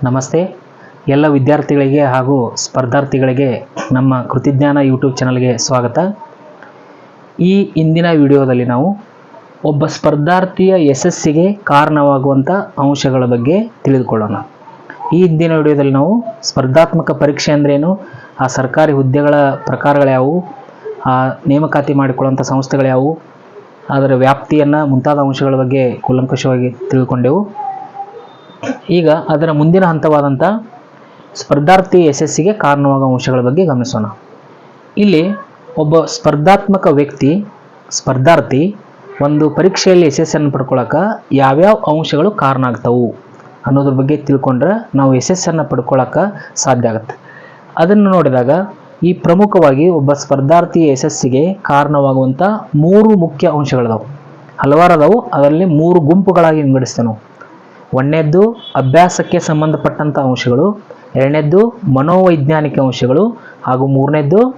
ನಮಸ್ತೆ. ಎಲ್ಲ ವಿದ್ಯಾರ್ಥಿಗಳಿಗೆ ಹಾಗೂ ಸ್ಪರ್ಧಾರ್ಥಿಗಳಿಗೆ ನಮ್ಮ ಕೃತಿಜ್ಞಾನ ಯೂಟ್ಯೂಬ್ ಚಾನಲ್ಗೆ ಸ್ವಾಗತ. ಈ ಇಂದಿನ ವಿಡಿಯೋದಲ್ಲಿ ನಾವು ಒಬ್ಬ ಸ್ಪರ್ಧಾರ್ಥಿಯ ಯಶಸ್ಸಿಗೆ ಕಾರಣವಾಗುವಂಥ ಅಂಶಗಳ ಬಗ್ಗೆ ತಿಳಿದುಕೊಳ್ಳೋಣ. ಈ ಇಂದಿನ ವಿಡಿಯೋದಲ್ಲಿ ನಾವು ಸ್ಪರ್ಧಾತ್ಮಕ ಪರೀಕ್ಷೆ ಅಂದ್ರೇನು, ಆ ಸರ್ಕಾರಿ ಹುದ್ದೆಗಳ ಪ್ರಕಾರಗಳ್ಯಾವು ಆ ನೇಮಕಾತಿ ಮಾಡಿಕೊಳ್ಳುವಂಥ ಸಂಸ್ಥೆಗಳ್ಯಾವು ಅದರ ವ್ಯಾಪ್ತಿಯನ್ನು ಮುಂತಾದ ಅಂಶಗಳ ಬಗ್ಗೆ ಕೂಲಂಕಷವಾಗಿ ತಿಳ್ಕೊಂಡೆವು ಈಗ ಅದರ ಮುಂದಿನ ಹಂತವಾದಂಥ ಸ್ಪರ್ಧಾರ್ಥಿ ಯಶಸ್ಸಿಗೆ ಕಾರಣವಾಗುವ ಅಂಶಗಳ ಬಗ್ಗೆ ಗಮನಿಸೋಣ. ಇಲ್ಲಿ ಒಬ್ಬ ಸ್ಪರ್ಧಾತ್ಮಕ ವ್ಯಕ್ತಿ, ಸ್ಪರ್ಧಾರ್ಥಿ, ಒಂದು ಪರೀಕ್ಷೆಯಲ್ಲಿ ಯಶಸ್ಸನ್ನು ಪಡ್ಕೊಳ್ಳೋಕೆ ಯಾವ್ಯಾವ ಅಂಶಗಳು ಕಾರಣ ಆಗ್ತವು ಅನ್ನೋದ್ರ ಬಗ್ಗೆ ತಿಳ್ಕೊಂಡ್ರೆ ನಾವು ಯಶಸ್ಸನ್ನು ಪಡ್ಕೊಳ್ಳೋಕೆ ಸಾಧ್ಯ ಆಗುತ್ತೆ. ಅದನ್ನು ನೋಡಿದಾಗ ಈ ಪ್ರಮುಖವಾಗಿ ಒಬ್ಬ ಸ್ಪರ್ಧಾರ್ಥಿ ಯಶಸ್ಸಿಗೆ ಕಾರಣವಾಗುವಂಥ ಮೂರು ಮುಖ್ಯ ಅಂಶಗಳಿದಾವೆ. ಹಲವಾರು ಅದಾವು ಅದರಲ್ಲಿ ಮೂರು ಗುಂಪುಗಳಾಗಿ ವಿಂಗಡಿಸ್ತೇವೆ. ನಾವು ಒಂದನೇದ್ದು ಅಭ್ಯಾಸಕ್ಕೆ ಸಂಬಂಧಪಟ್ಟಂಥ ಅಂಶಗಳು, ಎರಡನೇದ್ದು ಮನೋವೈಜ್ಞಾನಿಕ ಅಂಶಗಳು, ಹಾಗೂ ಮೂರನೇದ್ದು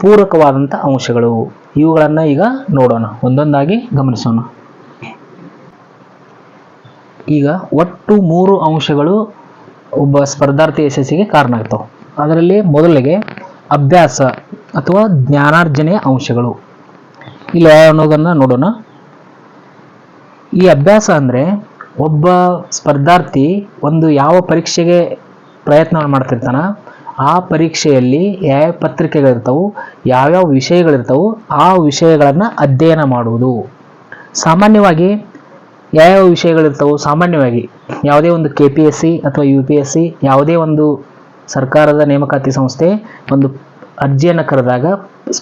ಪೂರಕವಾದಂಥ ಅಂಶಗಳು. ಇವುಗಳನ್ನು ಈಗ ನೋಡೋಣ. ಒಂದೊಂದಾಗಿ ಗಮನಿಸೋಣ. ಈಗ ಒಟ್ಟು ಮೂರು ಅಂಶಗಳು ಒಬ್ಬ ಸ್ಪರ್ಧಾರ್ಥಿ ಯಶಸ್ಸಿಗೆ ಕಾರಣ ಆಗ್ತವೆ. ಅದರಲ್ಲಿ ಮೊದಲಿಗೆ ಅಭ್ಯಾಸ ಅಥವಾ ಜ್ಞಾನಾರ್ಜನೆಯ ಅಂಶಗಳು. ಇಲ್ಲ ಅನ್ನೋದನ್ನು ನೋಡೋಣ. ಈ ಅಭ್ಯಾಸ ಅಂದರೆ ಒಬ್ಬ ಸ್ಪರ್ಧಾರ್ಥಿ ಒಂದು ಯಾವ ಪರೀಕ್ಷೆಗೆ ಪ್ರಯತ್ನ ಮಾಡ್ತಿರ್ತಾನ ಆ ಪರೀಕ್ಷೆಯಲ್ಲಿ ಯಾವ ಪತ್ರಿಕೆಗಳಿರ್ತಾವು ಯಾವ್ಯಾವ ವಿಷಯಗಳಿರ್ತಾವೋ ಆ ವಿಷಯಗಳನ್ನು ಅಧ್ಯಯನ ಮಾಡುವುದು. ಸಾಮಾನ್ಯವಾಗಿ ಯಾವ್ಯಾವ ವಿಷಯಗಳಿರ್ತಾವು, ಸಾಮಾನ್ಯವಾಗಿ ಯಾವುದೇ ಒಂದು ಕೆ ಪಿ ಎಸ್ ಸಿ ಅಥವಾ ಯು ಪಿ ಎಸ್ ಸಿ ಯಾವುದೇ ಒಂದು ಸರ್ಕಾರದ ನೇಮಕಾತಿ ಸಂಸ್ಥೆ ಒಂದು ಅರ್ಜಿಯನ್ನು ಕರೆದಾಗ,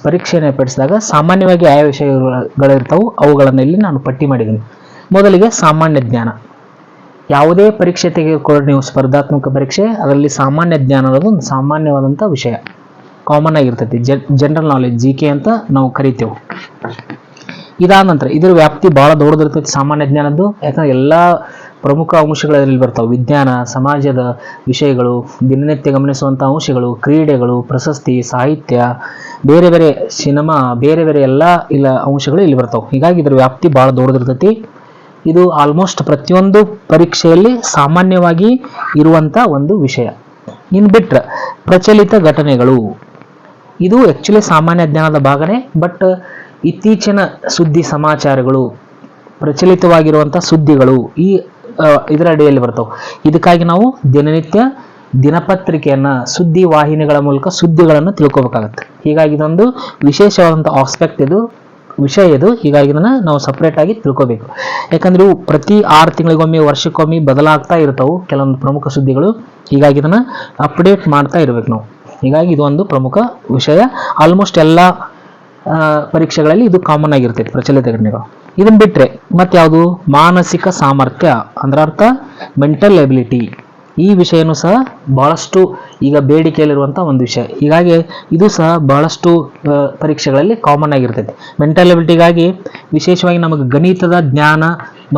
ಪರೀಕ್ಷೆಯನ್ನು ಏರ್ಪಡಿಸಿದಾಗ ಸಾಮಾನ್ಯವಾಗಿ ಯಾವ ವಿಷಯಗಳಿರ್ತಾವು ಅವುಗಳನ್ನು ಇಲ್ಲಿ ನಾನು ಪಟ್ಟಿ ಮಾಡಿದ್ದೀನಿ. ಮೊದಲಿಗೆ ಸಾಮಾನ್ಯ ಜ್ಞಾನ. ಯಾವುದೇ ಪರೀಕ್ಷೆ ತೆಗೆದುಕೊಳ್ಳಿ ನೀವು ಸ್ಪರ್ಧಾತ್ಮಕ ಪರೀಕ್ಷೆ, ಅದರಲ್ಲಿ ಸಾಮಾನ್ಯ ಜ್ಞಾನ ಅನ್ನೋದು ಒಂದು ಸಾಮಾನ್ಯವಾದಂಥ ವಿಷಯ. ಕಾಮನ್ ಆಗಿರ್ತೈತಿ. ಜನರಲ್ ನಾಲೆಜ್ ಜಿ ಕೆ ಅಂತ ನಾವು ಕರಿತೇವೆ. ಇದಾದ ನಂತರ ಇದರ ವ್ಯಾಪ್ತಿ ಭಾಳ ದೊಡ್ಡದಿರ್ತೈತಿ ಸಾಮಾನ್ಯ ಜ್ಞಾನದ್ದು. ಯಾಕಂದ್ರೆ ಎಲ್ಲ ಪ್ರಮುಖ ಅಂಶಗಳು ಅದರಲ್ಲಿ ಬರ್ತಾವೆ. ವಿಜ್ಞಾನ, ಸಮಾಜದ ವಿಷಯಗಳು, ದಿನನಿತ್ಯ ಗಮನಿಸುವಂಥ ಅಂಶಗಳು, ಕ್ರೀಡೆಗಳು, ಪ್ರಶಸ್ತಿ, ಸಾಹಿತ್ಯ, ಬೇರೆ ಬೇರೆ ಸಿನಿಮಾ, ಬೇರೆ ಬೇರೆ ಎಲ್ಲ ಇಲ್ಲ ಅಂಶಗಳು ಇಲ್ಲಿ ಬರ್ತಾವೆ. ಹೀಗಾಗಿ ಇದರ ವ್ಯಾಪ್ತಿ ಭಾಳ ದೊಡ್ಡದಿರ್ತೈತಿ. ಇದು ಆಲ್ಮೋಸ್ಟ್ ಪ್ರತಿಯೊಂದು ಪರೀಕ್ಷೆಯಲ್ಲಿ ಸಾಮಾನ್ಯವಾಗಿ ಇರುವಂಥ ಒಂದು ವಿಷಯ. ಇನ್ನು ಬಿಟ್ರೆ ಪ್ರಚಲಿತ ಘಟನೆಗಳು. ಇದು ಆ್ಯಕ್ಚುಲಿ ಸಾಮಾನ್ಯ ಜ್ಞಾನದ ಭಾಗನೇ ಬಟ್ ಇತ್ತೀಚಿನ ಸುದ್ದಿ ಸಮಾಚಾರಗಳು ಪ್ರಚಲಿತವಾಗಿರುವಂಥ ಸುದ್ದಿಗಳು ಈ ಇದರ ಅಡಿಯಲ್ಲಿ ಬರ್ತವೆ. ಇದಕ್ಕಾಗಿ ನಾವು ದಿನನಿತ್ಯ ದಿನಪತ್ರಿಕೆಯನ್ನು, ಸುದ್ದಿ ವಾಹಿನಿಗಳ ಮೂಲಕ ಸುದ್ದಿಗಳನ್ನು ತಿಳ್ಕೊಬೇಕಾಗತ್ತೆ. ಹೀಗಾಗಿ ಇದೊಂದು ವಿಶೇಷವಾದಂಥ ಆಸ್ಪೆಕ್ಟ್ ಇದು. ವಿಷಯ ಇದು. ಹೀಗಾಗಿ ಇದನ್ನು ನಾವು ಸಪ್ರೇಟಾಗಿ ತಿಳ್ಕೋಬೇಕು. ಯಾಕಂದ್ರೆ ಇವು ಪ್ರತಿ ಆರು ತಿಂಗಳಿಗೊಮ್ಮೆ, ವರ್ಷಕ್ಕೊಮ್ಮೆ ಬದಲಾಗ್ತಾ ಇರ್ತಾವೆ. ಕೆಲವೊಂದು ಪ್ರಮುಖ ಸುದ್ದಿಗಳು. ಹೀಗಾಗಿ ಇದನ್ನು ಅಪ್ಡೇಟ್ ಮಾಡ್ತಾ ಇರಬೇಕು ನಾವು. ಹೀಗಾಗಿ ಇದು ಒಂದು ಪ್ರಮುಖ ವಿಷಯ. ಆಲ್ಮೋಸ್ಟ್ ಎಲ್ಲ ಪರೀಕ್ಷೆಗಳಲ್ಲಿ ಇದು ಕಾಮನ್ ಆಗಿರ್ತೈತಿ, ಪ್ರಚಲಿತ ಘಟನೆಗಳು. ಇದನ್ನು ಬಿಟ್ಟರೆ ಮತ್ತೆ ಯಾವುದು ಮಾನಸಿಕ ಸಾಮರ್ಥ್ಯ, ಅಂದ್ರ ಅರ್ಥ ಮೆಂಟಲ್ ಎಬಿಲಿಟಿ ಈ ವಿಷಯನೂ ಸಹ ಬಹಳಷ್ಟು ಈಗ ಬೇಡಿಕೆಯಲ್ಲಿರುವಂಥ ಒಂದು ವಿಷಯ. ಹೀಗಾಗಿ ಇದು ಸಹ ಬಹಳಷ್ಟು ಪರೀಕ್ಷೆಗಳಲ್ಲಿ ಕಾಮನ್ ಆಗಿರ್ತೈತೆ. ಮೆಂಟಲ್ ಎಬಿಲಿಟಿಗಾಗಿ ವಿಶೇಷವಾಗಿ ನಮಗೆ ಗಣಿತದ ಜ್ಞಾನ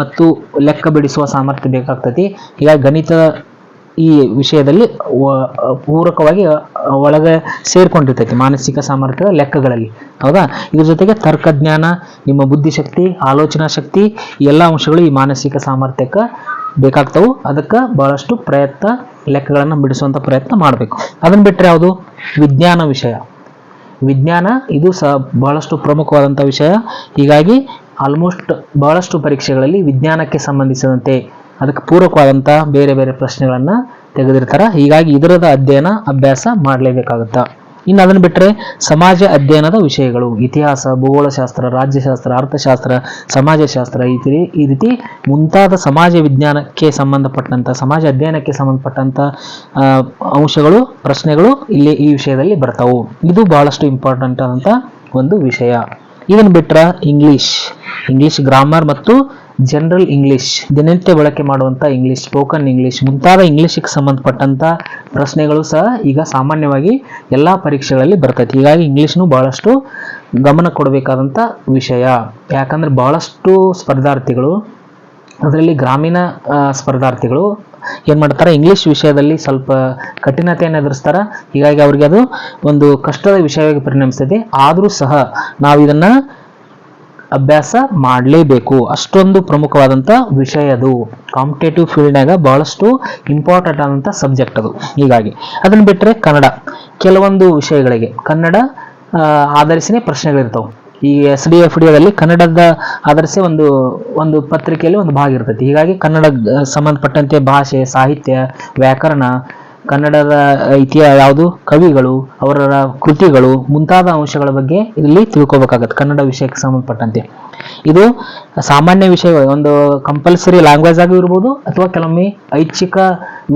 ಮತ್ತು ಲೆಕ್ಕ ಬಿಡಿಸುವ ಸಾಮರ್ಥ್ಯ ಬೇಕಾಗ್ತೈತಿ. ಹೀಗಾಗಿ ಗಣಿತ ಈ ವಿಷಯದಲ್ಲಿ ಪೂರಕವಾಗಿ ಒಳಗೆ ಸೇರ್ಕೊಂಡಿರ್ತೈತಿ ಮಾನಸಿಕ ಸಾಮರ್ಥ್ಯದ ಲೆಕ್ಕಗಳಲ್ಲಿ. ಹೌದಾ? ಇದ್ರ ಜೊತೆಗೆ ತರ್ಕಜ್ಞಾನ ನಿಮ್ಮ ಬುದ್ಧಿಶಕ್ತಿ, ಆಲೋಚನಾ ಶಕ್ತಿ ಎಲ್ಲ ಅಂಶಗಳು ಈ ಮಾನಸಿಕ ಸಾಮರ್ಥ್ಯಕ್ಕೆ ಬೇಕಾಗ್ತವು. ಅದಕ್ಕೆ ಬಹಳಷ್ಟು ಪ್ರಯತ್ನ, ಲೆಕ್ಕಗಳನ್ನು ಬಿಡಿಸುವಂಥ ಪ್ರಯತ್ನ ಮಾಡಬೇಕು. ಅದನ್ನು ಬಿಟ್ಟರೆ ಯಾವುದು? ವಿಜ್ಞಾನ ವಿಷಯ. ವಿಜ್ಞಾನ ಇದು ಸಹ ಬಹಳಷ್ಟು ಪ್ರಮುಖವಾದಂಥ ವಿಷಯ. ಹೀಗಾಗಿ ಆಲ್ಮೋಸ್ಟ್ ಬಹಳಷ್ಟು ಪರೀಕ್ಷೆಗಳಲ್ಲಿ ವಿಜ್ಞಾನಕ್ಕೆ ಸಂಬಂಧಿಸಿದಂತೆ ಅದಕ್ಕೆ ಪೂರಕವಾದಂಥ ಬೇರೆ ಬೇರೆ ಪ್ರಶ್ನೆಗಳನ್ನು ತೆಗೆದಿರ್ತಾರೆ. ಹೀಗಾಗಿ ಇದರದ ಅಧ್ಯಯನ, ಅಭ್ಯಾಸ ಮಾಡಲೇಬೇಕಾಗುತ್ತೆ. ಇನ್ನು ಅದನ್ನು ಬಿಟ್ಟರೆ ಸಮಾಜ ಅಧ್ಯಯನದ ವಿಷಯಗಳು, ಇತಿಹಾಸ, ಭೂಗೋಳಶಾಸ್ತ್ರ, ರಾಜ್ಯಶಾಸ್ತ್ರ, ಅರ್ಥಶಾಸ್ತ್ರ, ಸಮಾಜಶಾಸ್ತ್ರ, ಈ ರೀತಿ ಈ ರೀತಿ ಮುಂತಾದ ಸಮಾಜ ವಿಜ್ಞಾನಕ್ಕೆ ಸಂಬಂಧಪಟ್ಟಂಥ ಸಮಾಜ ಅಧ್ಯಯನಕ್ಕೆ ಸಂಬಂಧಪಟ್ಟಂಥ ಅಂಶಗಳು, ಪ್ರಶ್ನೆಗಳು ಇಲ್ಲಿ ಈ ವಿಷಯದಲ್ಲಿ ಬರ್ತಾವು. ಇದು ಬಹಳಷ್ಟು ಇಂಪಾರ್ಟೆಂಟ್ ಆದಂಥ ಒಂದು ವಿಷಯ. ಇದನ್ನು ಬಿಟ್ರೆ ಇಂಗ್ಲಿಷ್ ಇಂಗ್ಲಿಷ್ ಗ್ರಾಮರ್ ಮತ್ತು ಜನರಲ್ ಇಂಗ್ಲಿಷ್ ದಿನನಿತ್ಯ ಬಳಕೆ ಮಾಡುವಂಥ ಇಂಗ್ಲಿಷ್ ಸ್ಪೋಕನ್ ಇಂಗ್ಲಿಷ್ ಮುಂತಾದ ಇಂಗ್ಲಿಷ್ಗೆ ಸಂಬಂಧಪಟ್ಟಂಥ ಪ್ರಶ್ನೆಗಳು ಸಹ ಈಗ ಸಾಮಾನ್ಯವಾಗಿ ಎಲ್ಲ ಪರೀಕ್ಷೆಗಳಲ್ಲಿ ಬರ್ತೈತಿ. ಹೀಗಾಗಿ ಇಂಗ್ಲಿಷ್ನು ಬಹಳಷ್ಟು ಗಮನ ಕೊಡಬೇಕಾದಂಥ ವಿಷಯ. ಯಾಕಂದ್ರೆ ಬಹಳಷ್ಟು ಸ್ಪರ್ಧಾರ್ಥಿಗಳು, ಅದರಲ್ಲಿ ಗ್ರಾಮೀಣ ಸ್ಪರ್ಧಾರ್ಥಿಗಳು ಏನು ಮಾಡ್ತಾರೆ ಇಂಗ್ಲಿಷ್ ವಿಷಯದಲ್ಲಿ ಸ್ವಲ್ಪ ಕಠಿಣತೆಯನ್ನು ಎದುರಿಸ್ತಾರೆ. ಹೀಗಾಗಿ ಅವ್ರಿಗೆ ಅದು ಒಂದು ಕಷ್ಟದ ವಿಷಯವಾಗಿ ಪರಿಣಮಿಸ್ತದೆ ಆದರೂ ಸಹ ನಾವು ಇದನ್ನು ಅಭ್ಯಾಸ ಮಾಡಲೇಬೇಕು. ಅಷ್ಟೊಂದು ಪ್ರಮುಖವಾದಂಥ ವಿಷಯ ಅದು. ಕಾಂಪಿಟೇಟಿವ್ ಫೀಲ್ಡ್ನಾಗ ಬಹಳಷ್ಟು ಇಂಪಾರ್ಟೆಂಟ್ ಆದಂಥ ಸಬ್ಜೆಕ್ಟ್ ಅದು. ಹೀಗಾಗಿ ಅದನ್ನು ಬಿಟ್ಟರೆ ಕನ್ನಡ. ಕೆಲವೊಂದು ವಿಷಯಗಳಿಗೆ ಕನ್ನಡ ಆಧರಿಸಿನೇ ಪ್ರಶ್ನೆಗಳಿರ್ತಾವೆ. ಈ ಎಸ್ ಡಿ ಎಫ್ ಡಿ ಅಲ್ಲಿ ಕನ್ನಡದ ಆಧರಿಸಿ ಒಂದು ಒಂದು ಪತ್ರಿಕೆಯಲ್ಲಿ ಒಂದು ಭಾಗ ಇರ್ತೈತಿ. ಹೀಗಾಗಿ ಕನ್ನಡ ಸಂಬಂಧಪಟ್ಟಂತೆ ಭಾಷೆ, ಸಾಹಿತ್ಯ, ವ್ಯಾಕರಣ ಕನ್ನಡದ ಇತಿಹಾಸ ಯಾವುದು? ಕವಿಗಳು ಅವರ ಕೃತಿಗಳು, ಮುಂತಾದ ಅಂಶಗಳ ಬಗ್ಗೆ ಇಲ್ಲಿ ತಿಳ್ಕೊಬೇಕಾಗತ್ತೆ, ಕನ್ನಡ ವಿಷಯಕ್ಕೆ ಸಂಬಂಧಪಟ್ಟಂತೆ. ಇದು ಸಾಮಾನ್ಯ ವಿಷಯ, ಒಂದು ಕಂಪಲ್ಸರಿ ಲ್ಯಾಂಗ್ವೇಜ್ ಆಗಿ ಇರ್ಬೋದು, ಅಥವಾ ಕೆಲವೊಮ್ಮೆ ಐಚ್ಛಿಕ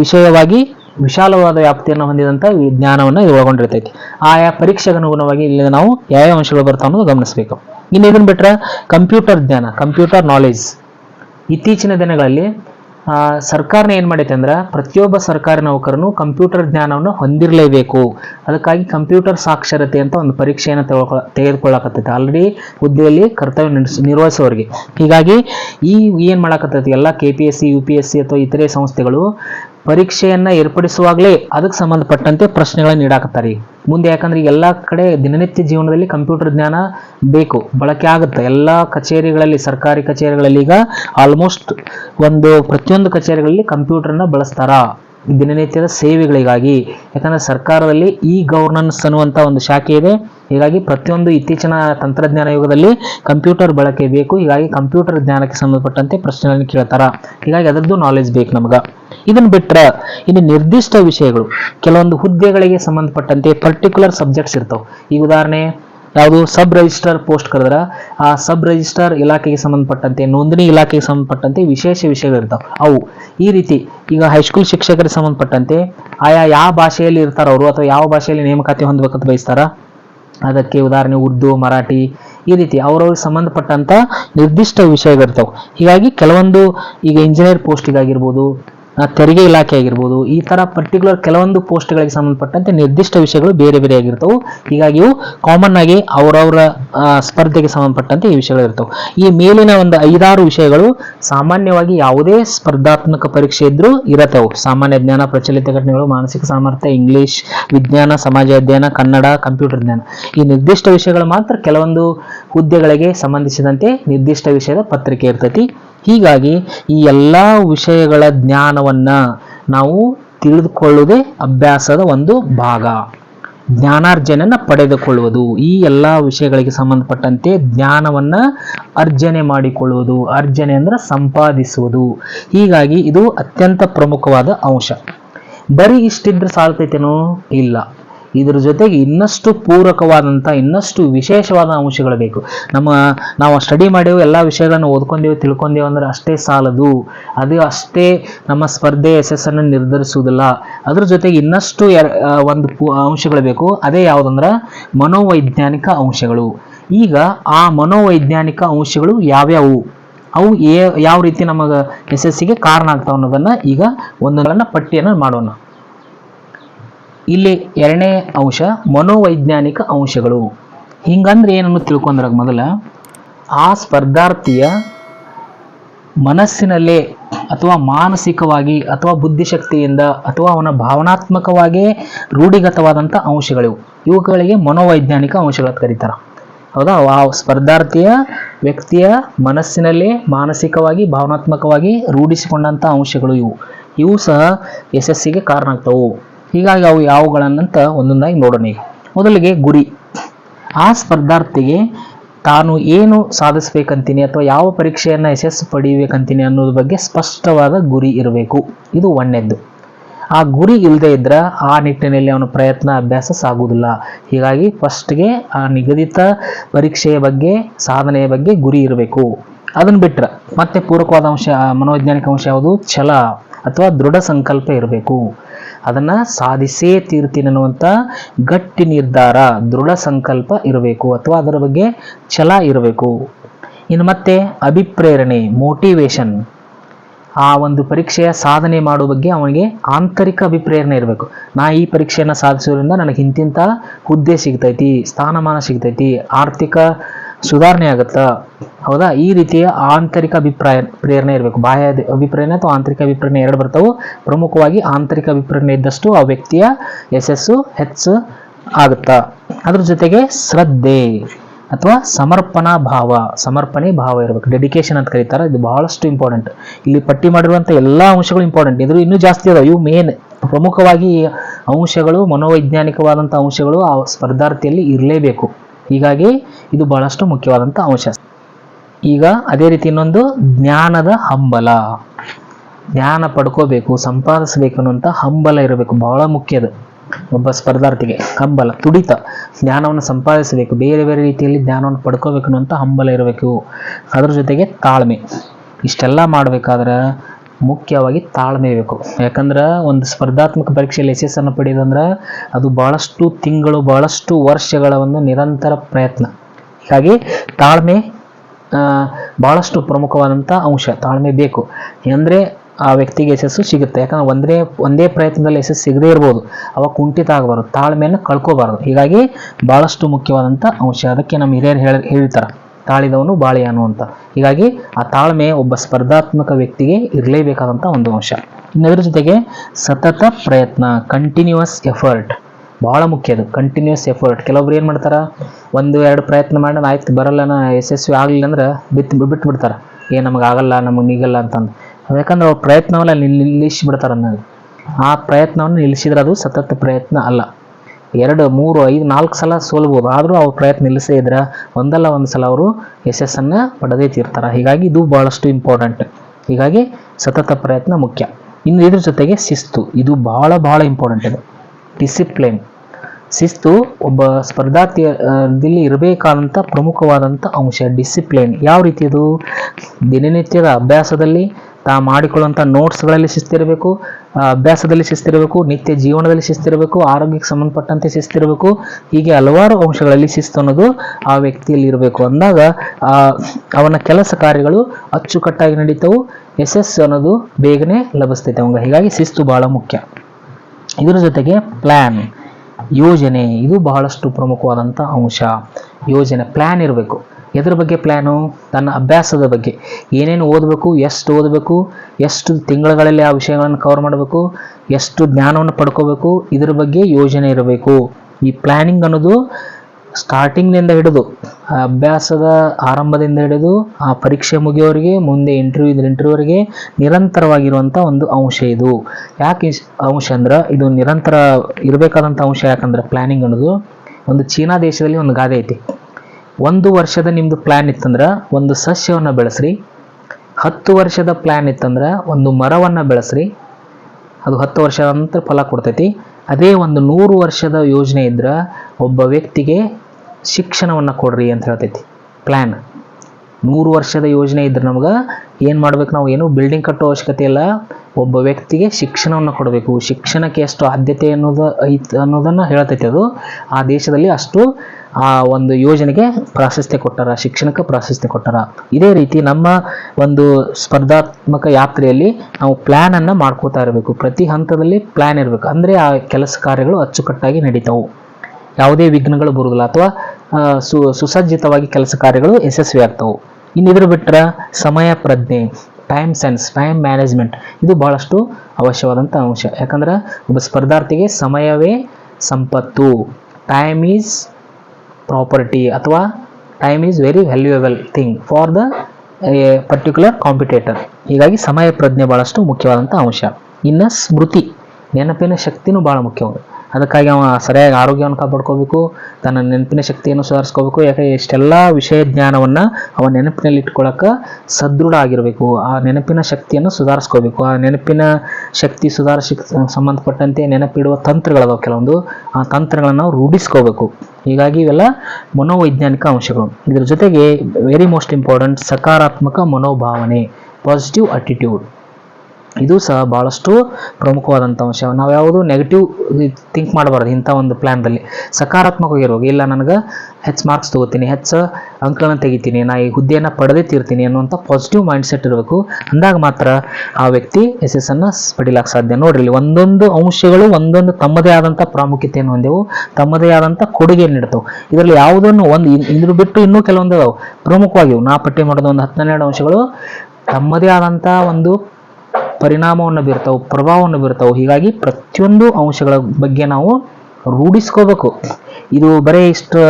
ವಿಷಯವಾಗಿ ವಿಶಾಲವಾದ ವ್ಯಾಪ್ತಿಯನ್ನು ಹೊಂದಿದಂಥ ಜ್ಞಾನವನ್ನು ಒಳಗೊಂಡಿರ್ತೈತಿ. ಆಯಾ ಪರೀಕ್ಷೆಗೆ ಅನುಗುಣವಾಗಿ ಇಲ್ಲಿ ನಾವು ಯಾವ ಅಂಶಗಳು ಬರ್ತಾವ ಅನ್ನೋದು ಗಮನಿಸಬೇಕು. ಇನ್ನು ಇದನ್ನು ಬಿಟ್ಟರೆ ಕಂಪ್ಯೂಟರ್ ಜ್ಞಾನ ಕಂಪ್ಯೂಟರ್ ನಾಲೆಜ್ ಇತ್ತೀಚಿನ ದಿನಗಳಲ್ಲಿ ಸರ್ಕಾರನ ಏನು ಮಾಡೈತೆ ಅಂದ್ರೆ ಪ್ರತಿಯೊಬ್ಬ ಸರ್ಕಾರಿ ನೌಕರನು ಕಂಪ್ಯೂಟರ್ ಜ್ಞಾನವನ್ನು ಹೊಂದಿರಲೇಬೇಕು. ಅದಕ್ಕಾಗಿ ಕಂಪ್ಯೂಟರ್ ಸಾಕ್ಷರತೆ ಅಂತ ಒಂದು ಪರೀಕ್ಷೆಯನ್ನು ತೆಗೆದುಕೊಳ್ಳ ತೆಗೆದುಕೊಳ್ಳಕತ್ತೈತೆ. ಆಲ್ರೆಡಿ ಹುದ್ದೆಯಲ್ಲಿ ಕರ್ತವ್ಯ ನಿರ್ಸ್- ನಿರ್ವಹಿಸೋರಿಗೆ ಹೀಗಾಗಿ ಈ ಏನು ಮಾಡಕತ್ತೈತಿ? ಎಲ್ಲ K P S C U P S C ಅಥವಾ ಇತರೆ ಸಂಸ್ಥೆಗಳು ಪರೀಕ್ಷೆಯನ್ನು ಏರ್ಪಡಿಸುವಾಗಲೇ ಅದಕ್ಕೆ ಸಂಬಂಧಪಟ್ಟಂತೆ ಪ್ರಶ್ನೆಗಳನ್ನು ನೀಡಾಕತ್ತಾರೆ. ಮುಂದೆ ಯಾಕಂದರೆ ಎಲ್ಲ ಕಡೆ ದಿನನಿತ್ಯ ಜೀವನದಲ್ಲಿ ಕಂಪ್ಯೂಟರ್ ಜ್ಞಾನ ಬೇಕು, ಬಳಕೆ ಆಗುತ್ತೆ. ಎಲ್ಲ ಕಚೇರಿಗಳಲ್ಲಿ, ಸರ್ಕಾರಿ ಕಚೇರಿಗಳಲ್ಲಿ ಈಗ ಆಲ್ಮೋಸ್ಟ್ ಒಂದು ಪ್ರತಿಯೊಂದು ಕಚೇರಿಗಳಲ್ಲಿ ಕಂಪ್ಯೂಟರ್ನ ಬಳಸ್ತಾರ? ದಿನನಿತ್ಯದ ಸೇವೆಗಳಿಗಾಗಿ. ಯಾಕಂದರೆ ಸರ್ಕಾರದಲ್ಲಿ ಇ ಗವರ್ನೆನ್ಸ್ ಅನ್ನುವಂಥ ಒಂದು ಶಾಖೆ ಇದೆ. ಹೀಗಾಗಿ ಪ್ರತಿಯೊಂದು ಇತ್ತೀಚಿನ ತಂತ್ರಜ್ಞಾನ ಯುಗದಲ್ಲಿ ಕಂಪ್ಯೂಟರ್ ಬಳಕೆ ಬೇಕು. ಹೀಗಾಗಿ ಕಂಪ್ಯೂಟರ್ ಜ್ಞಾನಕ್ಕೆ ಸಂಬಂಧಪಟ್ಟಂತೆ ಪ್ರಶ್ನೆಗಳನ್ನು ಕೇಳ್ತಾರ. ಹೀಗಾಗಿ ಅದರದ್ದು ನಾಲೆಜ್ ಬೇಕು ನಮ್ಗೆ. ಇದನ್ನು ಬಿಟ್ಟರೆ ಇನ್ನು ನಿರ್ದಿಷ್ಟ ವಿಷಯಗಳು, ಕೆಲವೊಂದು ಹುದ್ದೆಗಳಿಗೆ ಸಂಬಂಧಪಟ್ಟಂತೆ ಪರ್ಟಿಕ್ಯುಲರ್ ಸಬ್ಜೆಕ್ಟ್ಸ್ ಇರ್ತವೆ. ಈ ಉದಾಹರಣೆ ಯಾವುದು ಸಬ್ ರಿಜಿಸ್ಟರ್ ಪೋಸ್ಟ್ ಕರೆದ್ರೆ ಆ ಸಬ್ ರಿಜಿಸ್ಟರ್ ಇಲಾಖೆಗೆ ಸಂಬಂಧಪಟ್ಟಂತೆ, ನೋಂದಣಿ ಇಲಾಖೆಗೆ ಸಂಬಂಧಪಟ್ಟಂತೆ ವಿಶೇಷ ವಿಷಯಗಳಿರ್ತಾವೆ ಅವು ಈ ರೀತಿ ಈಗ ಹೈಸ್ಕೂಲ್ ಶಿಕ್ಷಕರಿಗೆ ಸಂಬಂಧಪಟ್ಟಂತೆ ಆಯಾ ಯಾವ ಭಾಷೆಯಲ್ಲಿ ಇರ್ತಾರ ಅವರು ಅಥವಾ ಯಾವ ಭಾಷೆಯಲ್ಲಿ ನೇಮಕಾತಿ ಹೊಂದಬೇಕಂತ ಬಯಸ್ತಾರ? ಅದಕ್ಕೆ ಉದಾಹರಣೆ ಉರ್ದು, ಮರಾಠಿ ಈ ರೀತಿ ಅವ್ರವ್ರಿಗೆ ಸಂಬಂಧಪಟ್ಟಂತ ನಿರ್ದಿಷ್ಟ ವಿಷಯಗಳಿರ್ತಾವೆ. ಹೀಗಾಗಿ ಕೆಲವೊಂದು ಈಗ ಇಂಜಿನಿಯರ್ ಪೋಸ್ಟಿಗಾಗಿರ್ಬೋದು ತೆರಿಗೆ ಇಲಾಖೆ ಆಗಿರ್ಬೋದು, ಈ ತರ ಪರ್ಟಿಕ್ಯುಲರ್ ಕೆಲವೊಂದು ಪೋಸ್ಟ್ಗಳಿಗೆ ಸಂಬಂಧಪಟ್ಟಂತೆ ನಿರ್ದಿಷ್ಟ ವಿಷಯಗಳು ಬೇರೆ ಬೇರೆ ಆಗಿರ್ತವೆ. ಹೀಗಾಗಿ ಇವು ಕಾಮನ್ ಆಗಿ ಅವರವರ ಸ್ಪರ್ಧೆಗೆ ಸಂಬಂಧಪಟ್ಟಂತೆ ಈ ವಿಷಯಗಳು ಇರ್ತವೆ. ಈ ಮೇಲಿನ ಒಂದು ಐದಾರು ವಿಷಯಗಳು ಸಾಮಾನ್ಯವಾಗಿ ಯಾವುದೇ ಸ್ಪರ್ಧಾತ್ಮಕ ಪರೀಕ್ಷೆ ಇದ್ರೂ ಇರತ್ತವು ಸಾಮಾನ್ಯ ಜ್ಞಾನ ಪ್ರಚಲಿತ ಘಟನೆಗಳು, ಮಾನಸಿಕ ಸಾಮರ್ಥ್ಯ, ಇಂಗ್ಲಿಷ್, ವಿಜ್ಞಾನ, ಸಮಾಜ ಅಧ್ಯಯನ, ಕನ್ನಡ, ಕಂಪ್ಯೂಟರ್ ಜ್ಞಾನ. ಈ ನಿರ್ದಿಷ್ಟ ವಿಷಯಗಳು ಮಾತ್ರ ಕೆಲವೊಂದು ಹುದ್ದೆಗಳಿಗೆ ಸಂಬಂಧಿಸಿದಂತೆ ನಿರ್ದಿಷ್ಟ ವಿಷಯದ ಪತ್ರಿಕೆ ಇರ್ತೈತಿ. ಹೀಗಾಗಿ ಈ ಎಲ್ಲ ವಿಷಯಗಳ ಜ್ಞಾನವನ್ನ ನಾವು ತಿಳಿದುಕೊಳ್ಳುವುದೇ ಅಭ್ಯಾಸದ ಒಂದು ಭಾಗ. ಜ್ಞಾನಾರ್ಜನೆಯನ್ನ ಪಡೆದುಕೊಳ್ಳುವುದು. ಈ ಎಲ್ಲ ವಿಷಯಗಳಿಗೆ ಸಂಬಂಧಪಟ್ಟಂತೆ ಜ್ಞಾನವನ್ನ ಅರ್ಜನೆ ಮಾಡಿಕೊಳ್ಳುವುದು. ಅರ್ಜನೆ ಅಂದ್ರೆ ಸಂಪಾದಿಸುವುದು. ಹೀಗಾಗಿ ಇದು ಅತ್ಯಂತ ಪ್ರಮುಖವಾದ ಅಂಶ. ಬರೀ ಇಷ್ಟಿದ್ರೆ ಸಾಲ್ತೈತೇನೋ? ಇಲ್ಲ. ಇದ್ರ ಜೊತೆಗೆ ಇನ್ನಷ್ಟು ಪೂರಕವಾದಂಥ ಇನ್ನಷ್ಟು ವಿಶೇಷವಾದ ಅಂಶಗಳು ಬೇಕು. ನಮ್ಮ, ನಾವು ಸ್ಟಡಿ ಮಾಡೇವು ಎಲ್ಲ ವಿಷಯಗಳನ್ನು ಓದ್ಕೊಂಡೇವು, ತಿಳ್ಕೊಂಡೇವು ಅಂದ್ರೆ ಅಷ್ಟೇ ಸಾಲದು. ಅದು ಅಷ್ಟೇ ನಮ್ಮ ಸ್ಪರ್ಧೆ ಯಶಸ್ಸನ್ನು ನಿರ್ಧರಿಸುವುದಿಲ್ಲ. ಅದ್ರ ಜೊತೆಗೆ ಇನ್ನಷ್ಟು ಒಂದು ಅಂಶಗಳು ಬೇಕು. ಅದೇ ಯಾವುದಂದ್ರೆ ಮನೋವೈಜ್ಞಾನಿಕ ಅಂಶಗಳು. ಈಗ ಆ ಮನೋವೈಜ್ಞಾನಿಕ ಅಂಶಗಳು ಯಾವ್ಯಾವು? ಅವು ಯಾವ ರೀತಿ ನಮಗೆ ಯಶಸ್ಸಿಗೆ ಕಾರಣ ಆಗ್ತಾವ ಅನ್ನೋದನ್ನು ಈಗ ಒಂದೊಂದನ್ನು ಪಟ್ಟಿಯನ್ನು ಮಾಡೋಣ. ಇಲ್ಲಿ ಎರಡನೇ ಅಂಶ ಮನೋವೈಜ್ಞಾನಿಕ ಅಂಶಗಳು. ಹಿಂಗಂದ್ರೆ ಏನನ್ನು ತಿಳ್ಕೊಂಡ್ರಾಗ ಮೊದಲ? ಆ ಸ್ಪರ್ಧಾರ್ಥಿಯ ಮನಸ್ಸಿನಲ್ಲೇ ಅಥವಾ ಮಾನಸಿಕವಾಗಿ ಅಥವಾ ಬುದ್ಧಿಶಕ್ತಿಯಿಂದ ಅಥವಾ ಅವನ ಭಾವನಾತ್ಮಕವಾಗಿ ರೂಢಿಗತವಾದಂಥ ಅಂಶಗಳು. ಇವುಗಳಿಗೆ ಮನೋವೈಜ್ಞಾನಿಕ ಅಂಶಗಳು ಅಂತ ಕರೀತಾರೆ. ಹೌದಾ? ಆ ಸ್ಪರ್ಧಾರ್ಥಿಯ ವ್ಯಕ್ತಿಯ ಮನಸ್ಸಿನಲ್ಲೇ ಮಾನಸಿಕವಾಗಿ, ಭಾವನಾತ್ಮಕವಾಗಿ ರೂಢಿಸಿಕೊಂಡಂಥ ಅಂಶಗಳು ಇವು. ಇವು ಸಹ ಯಶಸ್ಸಿಗೆ ಕಾರಣ ಆಗ್ತವು ಹೀಗಾಗಿ ಅವು ಯಾವುಗಳನ್ನಂತ ಒಂದೊಂದಾಗಿ ನೋಡೋಣ ಈಗ. ಮೊದಲಿಗೆ ಗುರಿ ಆ ಸ್ಪರ್ಧಾರ್ಥಿಗೆ ತಾನು ಏನು ಸಾಧಿಸ್ಬೇಕಂತೀನಿ ಅಥವಾ ಯಾವ ಪರೀಕ್ಷೆಯನ್ನು ಯಶಸ್ಸು ಪಡಿಬೇಕಂತೀನಿ ಅನ್ನೋದ್ರ ಬಗ್ಗೆ ಸ್ಪಷ್ಟವಾದ ಗುರಿ ಇರಬೇಕು. ಇದು ಒಂದೆದ್ದು ಆ ಗುರಿ ಇಲ್ಲದೆ ಇದ್ದರೆ ಆ ನಿಟ್ಟಿನಲ್ಲಿ ಅವನ ಪ್ರಯತ್ನ, ಅಭ್ಯಾಸ ಸಾಗುವುದಿಲ್ಲ. ಹೀಗಾಗಿ ಫಸ್ಟ್ಗೆ ಆ ನಿಗದಿತ ಪರೀಕ್ಷೆಯ ಬಗ್ಗೆ, ಸಾಧನೆಯ ಬಗ್ಗೆ ಗುರಿ ಇರಬೇಕು. ಅದನ್ನು ಬಿಟ್ಟರೆ ಮತ್ತೆ ಪೂರಕವಾದ ಅಂಶ ಮನೋವೈಜ್ಞಾನಿಕ ಅಂಶ ಯಾವುದು? ಛಲ ಅಥವಾ ದೃಢ ಸಂಕಲ್ಪ ಇರಬೇಕು. ಅದನ್ನ ಸಾಧಿಸೇ ತೀರ್ತೀನಿ ಅನ್ನುವಂಥ ಗಟ್ಟಿ ನಿರ್ಧಾರ, ದೃಢ ಸಂಕಲ್ಪ ಇರಬೇಕು ಅಥವಾ ಅದರ ಬಗ್ಗೆ ಛಲ ಇರಬೇಕು. ಇನ್ನು ಮತ್ತೆ ಅಭಿಪ್ರೇರಣೆ ಮೋಟಿವೇಶನ್ ಆ ಒಂದು ಪರೀಕ್ಷೆಯ ಸಾಧನೆ ಮಾಡುವ ಬಗ್ಗೆ ಅವನಿಗೆ ಆಂತರಿಕ ಅಭಿಪ್ರೇರಣೆ ಇರಬೇಕು. ನಾ ಈ ಪರೀಕ್ಷೆಯನ್ನು ಸಾಧಿಸೋದ್ರಿಂದ ನನಗೆ ಇಂತಿಂಥ ಹುದ್ದೆ ಸಿಗ್ತೈತಿ, ಸ್ಥಾನಮಾನ ಸಿಗ್ತೈತಿ, ಆರ್ಥಿಕ ಸುಧಾರಣೆ ಆಗುತ್ತಾ? ಹೌದಾ? ಈ ರೀತಿಯ ಆಂತರಿಕ ಅಭಿಪ್ರಾಯ ಪ್ರೇರಣೆ ಇರಬೇಕು. ಬಾಹ್ಯ ಅಭಿಪ್ರೇರಣೆ ಅಥವಾ ಆಂತರಿಕ ಅಭಿಪ್ರೇರಣೆ ಎರಡು ಬರ್ತಾವು. ಪ್ರಮುಖವಾಗಿ ಆಂತರಿಕ ಅಭಿಪ್ರೇರಣೆ ಇದ್ದಷ್ಟು ಆ ವ್ಯಕ್ತಿಯ ಯಶಸ್ಸು ಹೆಚ್ಚು ಆಗುತ್ತಾ? ಅದ್ರ ಜೊತೆಗೆ ಶ್ರದ್ಧೆ ಅಥವಾ ಸಮರ್ಪಣಾ ಭಾವ. ಸಮರ್ಪಣೆ ಭಾವ ಇರಬೇಕು. ಡೆಡಿಕೇಶನ್ ಅಂತ ಕರೀತಾರೆ. ಇದು ಬಹಳಷ್ಟು ಇಂಪಾರ್ಟೆಂಟ್ ಇಲ್ಲಿ ಪಟ್ಟಿ ಮಾಡಿರುವಂಥ ಎಲ್ಲ ಅಂಶಗಳು ಇಂಪಾರ್ಟೆಂಟ್ ಇದ್ರೂ ಇನ್ನೂ ಜಾಸ್ತಿ ಅದಾವೆ. ಇವು ಮೇನ್ ಪ್ರಮುಖವಾಗಿ ಅಂಶಗಳು ಮನೋವೈಜ್ಞಾನಿಕವಾದಂಥ ಅಂಶಗಳು ಆ ಸ್ಪರ್ಧಾರ್ಥಿಯಲ್ಲಿ ಇರಲೇಬೇಕು. ಹೀಗಾಗಿ ಇದು ಬಹಳಷ್ಟು ಮುಖ್ಯವಾದಂಥ ಅಂಶ. ಈಗ ಅದೇ ರೀತಿ ಇನ್ನೊಂದು ಜ್ಞಾನದ ಹಂಬಲ. ಜ್ಞಾನ ಪಡ್ಕೋಬೇಕು, ಸಂಪಾದಿಸಬೇಕು ಅನ್ನುವಂಥ ಹಂಬಲ ಇರಬೇಕು. ಬಹಳ ಮುಖ್ಯದ ಒಬ್ಬ ಸ್ಪರ್ಧಾರ್ಥಿಗೆ ಹಂಬಲ, ತುಡಿತ. ಜ್ಞಾನವನ್ನು ಸಂಪಾದಿಸಬೇಕು. ಬೇರೆ ಬೇರೆ ರೀತಿಯಲ್ಲಿ ಜ್ಞಾನವನ್ನು ಪಡ್ಕೋಬೇಕು ಅನ್ನುವಂಥ ಹಂಬಲ ಇರಬೇಕು. ಅದ್ರ ಜೊತೆಗೆ ತಾಳ್ಮೆ. ಇಷ್ಟೆಲ್ಲ ಮಾಡಬೇಕಾದ್ರೆ ಮುಖ್ಯವಾಗಿ ತಾಳ್ಮೆ ಬೇಕು. ಯಾಕಂದ್ರೆ ಒಂದು ಸ್ಪರ್ಧಾತ್ಮಕ ಪರೀಕ್ಷೆಯಲ್ಲಿ ಯಶಸ್ಸನ್ನು ಪಡೆಯೋದಂದ್ರೆ ಅದು ಭಾಳಷ್ಟು ತಿಂಗಳು ಭಾಳಷ್ಟು ವರ್ಷಗಳ ಒಂದು ನಿರಂತರ ಪ್ರಯತ್ನ. ಹೀಗಾಗಿ ತಾಳ್ಮೆ ಭಾಳಷ್ಟು ಪ್ರಮುಖವಾದಂಥ ಅಂಶ ತಾಳ್ಮೆ ಬೇಕು. ಅಂದರೆ ಆ ವ್ಯಕ್ತಿಗೆ ಯಶಸ್ಸು ಸಿಗುತ್ತೆ. ಯಾಕಂದ್ರೆ ಒಂದೇ ಒಂದೇ ಪ್ರಯತ್ನದಲ್ಲಿ ಯಶಸ್ಸು ಸಿಗದೇ ಇರ್ಬೋದು. ಅವಾಗ ಕುಂಠಿತ ಆಗಬಾರ್ದು. ತಾಳ್ಮೆಯನ್ನು ಕಳ್ಕೋಬಾರ್ದು. ಹೀಗಾಗಿ ಭಾಳಷ್ಟು ಮುಖ್ಯವಾದಂಥ ಅಂಶ. ಅದಕ್ಕೆ ನಮ್ಮ ಹಿರಿಯರು ಹೇಳ, ಹೇಳ್ತಾರೆ. ತಾಳಿದವನು ಬಾಳಿಯಾನು ಅಂತ. ಹೀಗಾಗಿ ಆ ತಾಳ್ಮೆ ಒಬ್ಬ ಸ್ಪರ್ಧಾತ್ಮಕ ವ್ಯಕ್ತಿಗೆ ಇರಲೇಬೇಕಾದಂಥ ಒಂದು ಅಂಶ. ಇನ್ನದ್ರ ಜೊತೆಗೆ ಸತತ ಪ್ರಯತ್ನ ಕಂಟಿನ್ಯೂಯಸ್ ಎಫರ್ಟ್ ಭಾಳ ಮುಖ್ಯ ಅದು ಕಂಟಿನ್ಯೂಸ್ ಎಫರ್ಟ್ ಕೆಲವೊಬ್ರು ಏನು ಮಾಡ್ತಾರೆ? ಒಂದು, ಎರಡು ಪ್ರಯತ್ನ ಮಾಡಿ ಆಯ್ತು, ಬರಲ್ಲ, ನಾ ಯಶಸ್ವಿ ಆಗಲಿಲ್ಲ ಅಂದ್ರೆ ಬಿತ್ತು ಬಿಟ್ಟು ಬಿಡ್ತಾರೆ. ಏ, ನಮಗೆ ಆಗಲ್ಲ, ನಮಗೆ ನೀಗಲ್ಲ ಅಂತಂದು. ಯಾಕಂದ್ರೆ ಅವ್ರ ಪ್ರಯತ್ನವನ್ನ ನಿಲ್ ನಿಲ್ಲಿಸಿ ಬಿಡ್ತಾರೆ ಅನ್ನೋದು. ಆ ಪ್ರಯತ್ನವನ್ನು ನಿಲ್ಲಿಸಿದ್ರೆ ಅದು ಸತತ ಪ್ರಯತ್ನ ಅಲ್ಲ. ಎರಡು, ಮೂರು, ಐದು, ನಾಲ್ಕು ಸಲ ಸೋಲ್ಬೋದು. ಆದರೂ ಅವ್ರ ಪ್ರಯತ್ನ ನಿಲ್ಲಿಸೇ ಇದ್ರೆ ಒಂದಲ್ಲ ಒಂದು ಸಲ ಅವರು ಯಶಸ್ಸನ್ನು ಪಡೆದೇ ತೀರ್ತಾರೆ. ಹೀಗಾಗಿ ಇದು ಭಾಳಷ್ಟು ಇಂಪಾರ್ಟೆಂಟ್ ಹೀಗಾಗಿ ಸತತ ಪ್ರಯತ್ನ ಮುಖ್ಯ. ಇನ್ನು ಇದ್ರ ಜೊತೆಗೆ ಶಿಸ್ತು. ಇದು ಭಾಳ ಭಾಳ ಇಂಪಾರ್ಟೆಂಟ್ ಇದೆ. ಡಿಸಿಪ್ಲಿನ್ ಶಿಸ್ತು ಒಬ್ಬ ಸ್ಪರ್ಧಾರ್ಥಿಯಲ್ಲಿ ಇರಬೇಕಾದಂಥ ಪ್ರಮುಖವಾದಂಥ ಅಂಶ. ಡಿಸಿಪ್ಲಿನ್ ಯಾವ ರೀತಿ ಅದು ದಿನನಿತ್ಯದ ಅಭ್ಯಾಸದಲ್ಲಿ ತಾ ಮಾಡಿಕೊಳ್ಳುವಂಥ ನೋಟ್ಸ್ಗಳಲ್ಲಿ ಶಿಸ್ತಿರಬೇಕು. ಅಭ್ಯಾಸದಲ್ಲಿ ಶಿಸ್ತಿರಬೇಕು, ನಿತ್ಯ ಜೀವನದಲ್ಲಿ ಶಿಸ್ತಿರಬೇಕು, ಆರೋಗ್ಯಕ್ಕೆ ಸಂಬಂಧಪಟ್ಟಂತೆ ಶಿಸ್ತಿರಬೇಕು, ಹೀಗೆ ಹಲವಾರು ಅಂಶಗಳಲ್ಲಿ ಶಿಸ್ತು ಅನ್ನೋದು ಆ ವ್ಯಕ್ತಿಯಲ್ಲಿ ಇರಬೇಕು. ಅಂದಾಗ ಅವನ ಕೆಲಸ ಕಾರ್ಯಗಳು ಅಚ್ಚುಕಟ್ಟಾಗಿ ನಡೀತವು ಯಶಸ್ಸು ಅನ್ನೋದು ಬೇಗನೆ ಲಭಿಸ್ತೈತೆ ಅವಂಗ. ಹೀಗಾಗಿ ಶಿಸ್ತು ಬಹಳ ಮುಖ್ಯ. ಇದರ ಜೊತೆಗೆ ಪ್ಲ್ಯಾನ್ ಯೋಜನೆ, ಇದು ಬಹಳಷ್ಟು ಪ್ರಮುಖವಾದಂಥ ಅಂಶ. ಯೋಜನೆ ಪ್ಲ್ಯಾನ್ ಇರಬೇಕು. ಎದ್ರ ಬಗ್ಗೆ ಪ್ಲ್ಯಾನು ತನ್ನ ಅಭ್ಯಾಸದ ಬಗ್ಗೆ. ಏನೇನು ಓದಬೇಕು, ಎಷ್ಟು ಓದಬೇಕು, ಎಷ್ಟು ತಿಂಗಳುಗಳಲ್ಲಿ ಆ ವಿಷಯಗಳನ್ನು ಕವರ್ ಮಾಡಬೇಕು, ಎಷ್ಟು ಜ್ಞಾನವನ್ನು ಪಡ್ಕೋಬೇಕು, ಇದ್ರ ಬಗ್ಗೆ ಯೋಜನೆ ಇರಬೇಕು. ಈ ಪ್ಲ್ಯಾನಿಂಗ್ ಅನ್ನೋದು ಸ್ಟಾರ್ಟಿಂಗ್ನಿಂದ ಹಿಡಿದು ಅಭ್ಯಾಸದ ಆರಂಭದಿಂದ ಹಿಡಿದು, ಆ ಪರೀಕ್ಷೆ ಮುಗಿಯೋರಿಗೆ ಮುಂದೆ ಇಂಟರ್ವ್ಯೂ ಇದ್ರ ಇಂಟರ್ವ್ಯೂವರೆಗೆ ನಿರಂತರವಾಗಿರುವಂಥ ಒಂದು ಅಂಶ ಇದು. ಯಾಕೆ ಅಂಶ ಅಂದ್ರೆ, ಇದು ನಿರಂತರ ಇರಬೇಕಾದಂಥ ಅಂಶ ಯಾಕಂದ್ರೆ ಪ್ಲ್ಯಾನಿಂಗ್ ಅನ್ನೋದು ಒಂದು ಚೀನಾ ದೇಶದಲ್ಲಿ ಒಂದು ಗಾದೆ ಐತಿ. ಒಂದು ವರ್ಷದ ನಿಮ್ಮದು ಪ್ಲ್ಯಾನ್ ಇತ್ತಂದ್ರೆ ಒಂದು ಸಸ್ಯವನ್ನು ಬೆಳೆಸ್ರಿ. ಹತ್ತು ವರ್ಷದ ಪ್ಲ್ಯಾನ್ ಇತ್ತಂದ್ರೆ ಒಂದು ಮರವನ್ನು ಬೆಳೆಸ್ರಿ. ಅದು ಹತ್ತು ವರ್ಷ ನಂತರ ಫಲ ಕೊಡ್ತೈತಿ. ಅದೇ ಒಂದು ನೂರು ವರ್ಷದ ಯೋಜನೆ ಇದ್ರೆ ಒಬ್ಬ ವ್ಯಕ್ತಿಗೆ ಶಿಕ್ಷಣವನ್ನು ಕೊಡ್ರಿ ಅಂತ ಹೇಳ್ತೈತಿ. ಪ್ಲ್ಯಾನ್ ನೂರು ವರ್ಷದ ಯೋಜನೆ ಇದ್ರೆ ನಮ್ಗೆ ಏನು ಮಾಡ್ಬೇಕು ನಾವು ಏನು ಬಿಲ್ಡಿಂಗ್ ಕಟ್ಟೋ ಅವಶ್ಯಕತೆ ಇಲ್ಲ. ಒಬ್ಬ ವ್ಯಕ್ತಿಗೆ ಶಿಕ್ಷಣವನ್ನು ಕೊಡಬೇಕು. ಶಿಕ್ಷಣಕ್ಕೆ ಎಷ್ಟು ಆದ್ಯತೆ ಅನ್ನೋದು ಐತ್ ಅನ್ನೋದನ್ನು ಹೇಳ್ತೈತಿ ಅದು. ಆ ದೇಶದಲ್ಲಿ ಅಷ್ಟು ಆ ಒಂದು ಯೋಜನೆಗೆ ಪ್ರಾಶಸ್ತ್ಯ ಕೊಟ್ಟಾರ, ಶಿಕ್ಷಣಕ್ಕೆ ಪ್ರಾಶಸ್ತ್ಯ ಕೊಟ್ಟಾರ. ಇದೇ ರೀತಿ ನಮ್ಮ ಒಂದು ಸ್ಪರ್ಧಾತ್ಮಕ ಯಾತ್ರೆಯಲ್ಲಿ ನಾವು ಪ್ಲ್ಯಾನನ್ನು ಮಾಡ್ಕೋತಾ ಇರಬೇಕು. ಪ್ರತಿ ಹಂತದಲ್ಲಿ ಪ್ಲ್ಯಾನ್ ಇರಬೇಕು. ಅಂದರೆ ಆ ಕೆಲಸ ಕಾರ್ಯಗಳು ಅಚ್ಚುಕಟ್ಟಾಗಿ ನಡೀತಾವು. ಯಾವುದೇ ವಿಘ್ನಗಳು ಬರುವುದಿಲ್ಲ. ಅಥವಾ ಸು, ಸುಸಜ್ಜಿತವಾಗಿ ಕೆಲಸ ಕಾರ್ಯಗಳು ಯಶಸ್ವಿ ಆಗ್ತವೆ. ಇನ್ನು ಇದ್ರ ಬಿಟ್ಟರೆ ಸಮಯ ಪ್ರಜ್ಞೆ ಟೈಮ್ ಸೆನ್ಸ್ ಟೈಮ್ ಮ್ಯಾನೇಜ್ಮೆಂಟ್ ಇದು ಬಹಳಷ್ಟು ಅವಶ್ಯವಾದಂಥ ಅಂಶ. ಯಾಕಂದ್ರೆ ಒಬ್ಬ ಸ್ಪರ್ಧಾರ್ಥಿಗೆ ಸಮಯವೇ ಸಂಪತ್ತು. ಟೈಮ್ ಈಸ್ ಪ್ರಾಪರ್ಟಿ ಅಥವಾ time is very valuable thing for the particular competitor ಹೀಗಾಗಿ ಸಮಯ ಪ್ರಜ್ಞೆ ಭಾಳಷ್ಟು ಮುಖ್ಯವಾದಂಥ ಅಂಶ. ಇನ್ನು ಸ್ಮೃತಿ, ನೆನಪಿನ ಶಕ್ತಿನೂ ಭಾಳ ಮುಖ್ಯ ಅದಕ್ಕಾಗಿ ಅವ ಸರಿಯಾಗಿ ಆರೋಗ್ಯವನ್ನು ಕಾಪಾಡ್ಕೋಬೇಕು, ತನ್ನ ನೆನಪಿನ ಶಕ್ತಿಯನ್ನು ಸುಧಾರಿಸ್ಕೋಬೇಕು. ಯಾಕಂದರೆ ಇಷ್ಟೆಲ್ಲ ವಿಷಯ ಜ್ಞಾನವನ್ನು ಅವ ನೆನಪಿನಲ್ಲಿ ಇಟ್ಕೊಳ್ಳೋಕೆ ಸದೃಢ ಆಗಿರಬೇಕು ಆ ನೆನಪಿನ ಶಕ್ತಿಯನ್ನು ಸುಧಾರಿಸ್ಕೋಬೇಕು. ಆ ನೆನಪಿನ ಶಕ್ತಿ ಸುಧಾರಿಸಕ್ಕೆ ಸಂಬಂಧಪಟ್ಟಂತೆ ನೆನಪಿಡುವ ತಂತ್ರಗಳದಾವೆ ಕೆಲವೊಂದು, ಆ ತಂತ್ರಗಳನ್ನು ನಾವು ರೂಢಿಸ್ಕೋಬೇಕು. ಹೀಗಾಗಿ ಇವೆಲ್ಲ ಮನೋವೈಜ್ಞಾನಿಕ ಅಂಶಗಳು. ಇದರ ಜೊತೆಗೆ ವೆರಿ ಮೋಸ್ಟ್ ಇಂಪಾರ್ಟೆಂಟ್ ಸಕಾರಾತ್ಮಕ ಮನೋಭಾವನೆ ಪಾಸಿಟಿವ್ ಅಟಿಟ್ಯೂಡ್ ಇದು ಸಹ ಭಾಳಷ್ಟು ಪ್ರಮುಖವಾದಂಥ ಅಂಶ. ನಾವು ಯಾವುದು ನೆಗೆಟಿವ್ ಥಿಂಕ್ ಮಾಡಬಾರ್ದು ಇಂಥ ಒಂದು ಪ್ಲ್ಯಾನ್ದಲ್ಲಿ ಸಕಾರಾತ್ಮಕವಾಗಿರುವಾಗ ಇಲ್ಲ ನನಗೆ ಹೆಚ್ಚು ಮಾರ್ಕ್ಸ್ ತೊಗೋತೀನಿ, ಹೆಚ್ಚು ಅಂಕಗಳನ್ನು ತೆಗಿತೀನಿ, ನಾ ಈ ಹುದ್ದೆಯನ್ನು ಪಡೆದೇ ತೀರ್ತೀನಿ ಅನ್ನುವಂಥ ಪಾಸಿಟಿವ್ ಮೈಂಡ್ ಸೆಟ್ ಇರಬೇಕು. ಅಂದಾಗ ಮಾತ್ರ ಆ ವ್ಯಕ್ತಿ ಯಶಸ್ಸನ್ನು ಪಡಿಲಾಕ ಸಾಧ್ಯ. ನೋಡಿರಿ ಇಲ್ಲಿ ಒಂದೊಂದು ಅಂಶಗಳು ಒಂದೊಂದು ತಮ್ಮದೇ ಆದಂಥ ಪ್ರಾಮುಖ್ಯತೆಯನ್ನು ಹೊಂದೆವು, ತಮ್ಮದೇ ಆದಂಥ ಕೊಡುಗೆಯನ್ನು ನೀಡ್ತವೆ. ಇದರಲ್ಲಿ ಯಾವುದನ್ನು ಒಂದು ಇದ್ರ ಬಿಟ್ಟು ಇನ್ನೂ ಕೆಲವೊಂದು ಅದಾವು ಪ್ರಮುಖವಾಗಿವು. ನಾ ಪಟ್ಟಿ ಮಾಡೋದು ಒಂದು ಹನ್ನೆರಡು ಅಂಶಗಳು ತಮ್ಮದೇ ಆದಂಥ ಒಂದು ಪರಿಣಾಮವನ್ನು ಬೀರ್ತಾವೆ, ಪ್ರಭಾವವನ್ನು ಬೀರ್ತಾವೆ. ಹೀಗಾಗಿ ಪ್ರತಿಯೊಂದು ಅಂಶಗಳ ಬಗ್ಗೆ ನಾವು ರೂಢಿಸ್ಕೋಬೇಕು. ಇದು ಬರೀ ಇಷ್ಟು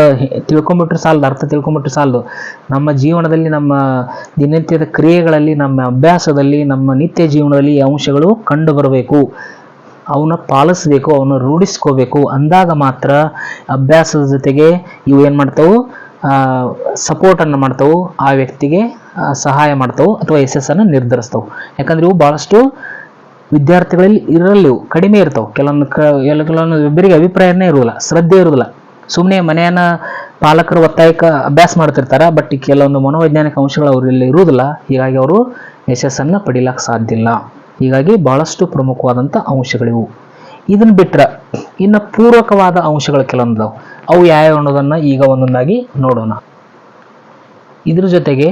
ತಿಳ್ಕೊಂಬಿಟ್ರೆ ಸಾಲದು, ಅರ್ಥ ತಿಳ್ಕೊಂಬಿಟ್ರೆ ಸಾಲದು. ನಮ್ಮ ಜೀವನದಲ್ಲಿ, ನಮ್ಮ ದಿನನಿತ್ಯದ ಕ್ರಿಯೆಗಳಲ್ಲಿ, ನಮ್ಮ ಅಭ್ಯಾಸದಲ್ಲಿ, ನಮ್ಮ ನಿತ್ಯ ಜೀವನದಲ್ಲಿ ಈ ಅಂಶಗಳು ಕಂಡು ಬರಬೇಕು ಅವನ್ನ ಪಾಲಿಸ್ಬೇಕು, ಅವನ್ನ ರೂಢಿಸ್ಕೋಬೇಕು. ಅಂದಾಗ ಮಾತ್ರ ಅಭ್ಯಾಸದ ಜೊತೆಗೆ ಇವು ಏನು ಮಾಡ್ತಾವು ಸಪೋರ್ಟನ್ನು ಮಾಡ್ತವು, ಆ ವ್ಯಕ್ತಿಗೆ ಸಹಾಯ ಮಾಡ್ತವೆ ಅಥವಾ ಯಶಸ್ಸನ್ನು ನಿರ್ಧರಿಸ್ತವೆ. ಯಾಕಂದ್ರೆ ಇವು ಭಾಳಷ್ಟು ವಿದ್ಯಾರ್ಥಿಗಳಲ್ಲಿ ಇರಲ್ಲಿ ಇವು ಕಡಿಮೆ ಇರ್ತವೆ. ಕೆಲವೊಂದು ಕ, ಎಲ್ಲ ಕೆಲವೊಂದು ಒಬ್ಬರಿಗೆ ಅಭಿಪ್ರಾಯನೇ ಇರೋದಿಲ್ಲ ಶ್ರದ್ಧೆ ಇರೋದಿಲ್ಲ ಸುಮ್ಮನೆ ಮನೆಯನ್ನು ಪಾಲಕರು ಒತ್ತಾಯಕ್ಕೆ ಅಭ್ಯಾಸ ಮಾಡ್ತಿರ್ತಾರೆ ಬಟ್ ಕೆಲವೊಂದು ಮನೋವೈಜ್ಞಾನಿಕ ಅಂಶಗಳು ಅವರಲ್ಲಿ ಇರುವುದಿಲ್ಲ. ಹೀಗಾಗಿ ಅವರು ಯಶಸ್ಸನ್ನು ಪಡಿಲಕ್ಕೆ ಸಾಧ್ಯ ಇಲ್ಲ. ಹೀಗಾಗಿ ಬಹಳಷ್ಟು ಪ್ರಮುಖವಾದಂಥ ಅಂಶಗಳಿವು. ಇದನ್ನು ಬಿಟ್ರೆ ಇನ್ನು ಪೂರಕವಾದ ಅಂಶಗಳು ಕೆಲವೊಂದು. ಅವು ಯಾವ್ಯಾವ ಅನ್ನೋದನ್ನು ಈಗ ಒಂದೊಂದಾಗಿ ನೋಡೋಣ. ಇದ್ರ ಜೊತೆಗೆ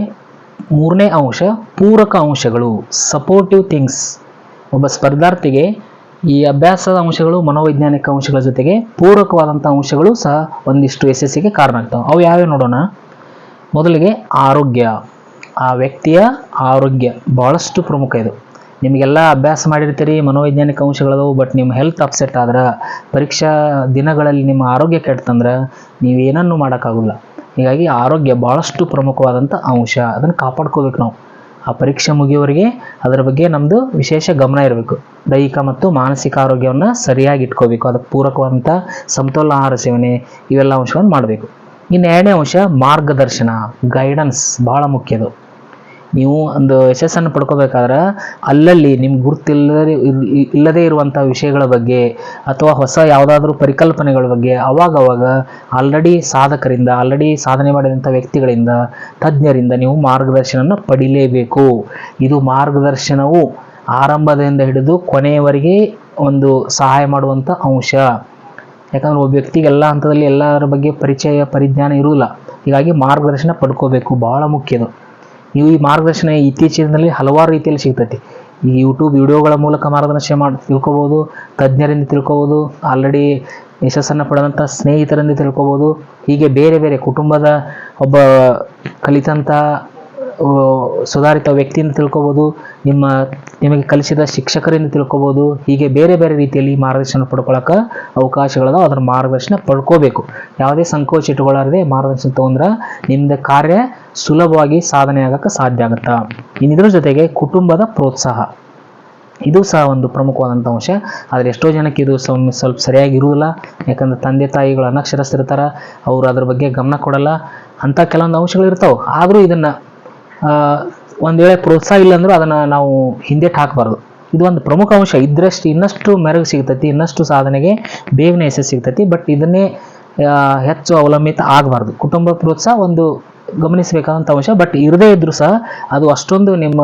ಮೂರನೇ ಅಂಶ, ಪೂರಕ ಅಂಶಗಳು ಸಪೋರ್ಟಿವ್ ಥಿಂಗ್ಸ್ ಒಬ್ಬ ಸ್ಪರ್ಧಾರ್ಥಿಗೆ ಈ ಅಭ್ಯಾಸದ ಅಂಶಗಳು, ಮನೋವೈಜ್ಞಾನಿಕ ಅಂಶಗಳ ಜೊತೆಗೆ ಪೂರಕವಾದಂಥ ಅಂಶಗಳು ಸಹ ಒಂದಿಷ್ಟು ಯಶಸ್ಸಿಗೆ ಕಾರಣ ಆಗ್ತವೆ. ಅವು ಯಾವ್ಯಾವ ನೋಡೋಣ? ಮೊದಲಿಗೆ ಆರೋಗ್ಯ. ಆ ವ್ಯಕ್ತಿಯ ಆರೋಗ್ಯ ಭಾಳಷ್ಟು ಪ್ರಮುಖ ಇದು. ನಿಮಗೆಲ್ಲ ಅಭ್ಯಾಸ ಮಾಡಿರ್ತೀರಿ, ಮನೋವೈಜ್ಞಾನಿಕ ಅಂಶಗಳದವು ಬಟ್ ನಿಮ್ಮ ಹೆಲ್ತ್ ಅಪ್ಸೆಟ್ ಆದ್ರೆ ಪರೀಕ್ಷಾ ದಿನಗಳಲ್ಲಿ ನಿಮ್ಮ ಆರೋಗ್ಯ ಕೆಡ್ತಂದ್ರೆ ನೀವೇನನ್ನು ಮಾಡೋಕ್ಕಾಗಲ್ಲ ಹೀಗಾಗಿ ಆರೋಗ್ಯ ಭಾಳಷ್ಟು ಪ್ರಮುಖವಾದಂಥ ಅಂಶ. ಅದನ್ನು ಕಾಪಾಡ್ಕೋಬೇಕು ನಾವು. ಆ ಪರೀಕ್ಷೆ ಮುಗಿಯೋರಿಗೆ ಅದರ ಬಗ್ಗೆ ನಮ್ಮದು ವಿಶೇಷ ಗಮನ ಇರಬೇಕು. ದೈಹಿಕ ಮತ್ತು ಮಾನಸಿಕ ಆರೋಗ್ಯವನ್ನು ಸರಿಯಾಗಿ ಇಟ್ಕೋಬೇಕು. ಅದಕ್ಕೆ ಪೂರಕವಾದಂಥ ಸಮತೋಲನ ಆಹಾರ ಸೇವನೆ ಇವೆಲ್ಲ ಅಂಶವನ್ನು ಮಾಡಬೇಕು. ಇನ್ನು ಎರಡನೇ ಅಂಶ, ಮಾರ್ಗದರ್ಶನ ಗೈಡೆನ್ಸ್ ಭಾಳ ಮುಖ್ಯದು ನೀವು ಒಂದು ಯಶಸ್ಸನ್ನು ಪಡ್ಕೋಬೇಕಾದ್ರೆ ಅಲ್ಲಲ್ಲಿ ನಿಮ್ಗೆ ಗುರುತಿಲ್ಲದೆ ಇಲ್ಲದೇ ಇರುವಂಥ ವಿಷಯಗಳ ಬಗ್ಗೆ ಅಥವಾ ಹೊಸ ಯಾವುದಾದ್ರೂ ಪರಿಕಲ್ಪನೆಗಳ ಬಗ್ಗೆ ಅವಾಗವಾಗ ಅವಾಗ ಆಲ್ರೆಡಿ ಸಾಧಕರಿಂದ ಆಲ್ರೆಡಿ ಸಾಧನೆ ಮಾಡಿದಂಥ ವ್ಯಕ್ತಿಗಳಿಂದ, ತಜ್ಞರಿಂದ ನೀವು ಮಾರ್ಗದರ್ಶನವನ್ನು ಪಡಿಲೇಬೇಕು. ಇದು ಮಾರ್ಗದರ್ಶನವು ಆರಂಭದಿಂದ ಹಿಡಿದು ಕೊನೆಯವರೆಗೆ ಒಂದು ಸಹಾಯ ಮಾಡುವಂಥ ಅಂಶ. ಯಾಕಂದ್ರೆ ಒಬ್ಬ ವ್ಯಕ್ತಿಗೆ ಎಲ್ಲ ಹಂತದಲ್ಲಿ ಎಲ್ಲರ ಬಗ್ಗೆ ಪರಿಚಯ, ಪರಿಜ್ಞಾನ ಇರುವುದಿಲ್ಲ. ಹೀಗಾಗಿ ಮಾರ್ಗದರ್ಶನ ಪಡ್ಕೋಬೇಕು. ಭಾಳ ಮುಖ್ಯದು ನೀವು ಈ ಮಾರ್ಗದರ್ಶನ ಇತ್ತೀಚಿನ ದಿನದಲ್ಲಿ ಹಲವಾರು ರೀತಿಯಲ್ಲಿ ಸಿಗ್ತೈತಿ. ಈ ಯೂಟ್ಯೂಬ್ ವಿಡಿಯೋಗಳ ಮೂಲಕ ಮಾರ್ಗದರ್ಶನ ಮಾಡಿ, ತಿಳ್ಕೊಬೋದು, ತಜ್ಞರಿಂದ ತಿಳ್ಕೊಬೋದು ಆಲ್ರೆಡಿ ಯಶಸ್ಸನ್ನು ಪಡೆದಂಥ ಸ್ನೇಹಿತರಿಂದ ತಿಳ್ಕೊಬೋದು, ಹೀಗೆ ಬೇರೆ ಬೇರೆ ಕುಟುಂಬದ ಒಬ್ಬ ಕಲಿತಂಥ ಸುಧಾರಿತ ವ್ಯಕ್ತಿಯಿಂದ ತಿಳ್ಕೊಬೋದು, ನಿಮ್ಮ ನಿಮಗೆ ಕಲಿಸಿದ ಶಿಕ್ಷಕರಿಂದ ತಿಳ್ಕೊಬೋದು, ಹೀಗೆ ಬೇರೆ ಬೇರೆ ರೀತಿಯಲ್ಲಿ ಮಾರ್ಗದರ್ಶನ ಪಡ್ಕೊಳಕ್ಕೆ ಅವಕಾಶಗಳದಾವ ಅದರ ಮಾರ್ಗದರ್ಶನ ಪಡ್ಕೋಬೇಕು. ಯಾವುದೇ ಸಂಕೋಚ ಇಟ್ಕೊಳ್ಳಾರದೆ ಮಾರ್ಗದರ್ಶನ ತೊಗೊಂಡ್ರೆ ನಿಮ್ದು ಕಾರ್ಯ ಸುಲಭವಾಗಿ ಸಾಧನೆ ಆಗೋಕ್ಕೆ ಸಾಧ್ಯ ಆಗುತ್ತಾ. ಇನ್ನಿದ್ರ ಜೊತೆಗೆ ಕುಟುಂಬದ ಪ್ರೋತ್ಸಾಹ. ಇದು ಸಹ ಒಂದು ಪ್ರಮುಖವಾದಂಥ ಅಂಶ. ಆದರೆ ಎಷ್ಟೋ ಜನಕ್ಕೆ ಇದು ಸ್ವಲ್ಪ ಸರಿಯಾಗಿ ಇರುವುದಿಲ್ಲ ಯಾಕಂದ್ರೆ ತಂದೆ ತಾಯಿಗಳು ಅನಕ್ಷರಸ್ಥರಿರ್ತಾರೆ, ಅವರು ಅದ್ರ ಬಗ್ಗೆ ಗಮನ ಕೊಡಲ್ಲ. ಅಂಥ ಕೆಲವೊಂದು ಅಂಶಗಳು ಇರ್ತಾವೆ. ಆದರೂ ಇದನ್ನು ಒಂದು ವೇಳೆ ಪ್ರೋತ್ಸಾಹ ಇಲ್ಲ ಅಂದರೂ ಅದನ್ನು ನಾವು ಹಿಂದೆ ಹಾಕಬಾರ್ದು ಇದು ಒಂದು ಪ್ರಮುಖ ಅಂಶ. ಇದ್ರಷ್ಟು ಇನ್ನಷ್ಟು ಮೆರಗು ಸಿಗ್ತೈತಿ, ಇನ್ನಷ್ಟು ಸಾಧನೆಗೆ ಬೇವಿನ ಯಶಸ್ಸು ಸಿಗ್ತೈತಿ, ಬಟ್ ಇದನ್ನೇ ಹೆಚ್ಚು ಅವಲಂಬಿತ ಆಗಬಾರ್ದು. ಕುಟುಂಬ ಪ್ರೋತ್ಸಾಹ ಒಂದು ಗಮನಿಸಬೇಕಾದಂಥ ಅಂಶ. ಬಟ್ ಇರದೇ ಇದ್ದರೂ ಸಹ ಅದು ಅಷ್ಟೊಂದು ನಿಮ್ಮ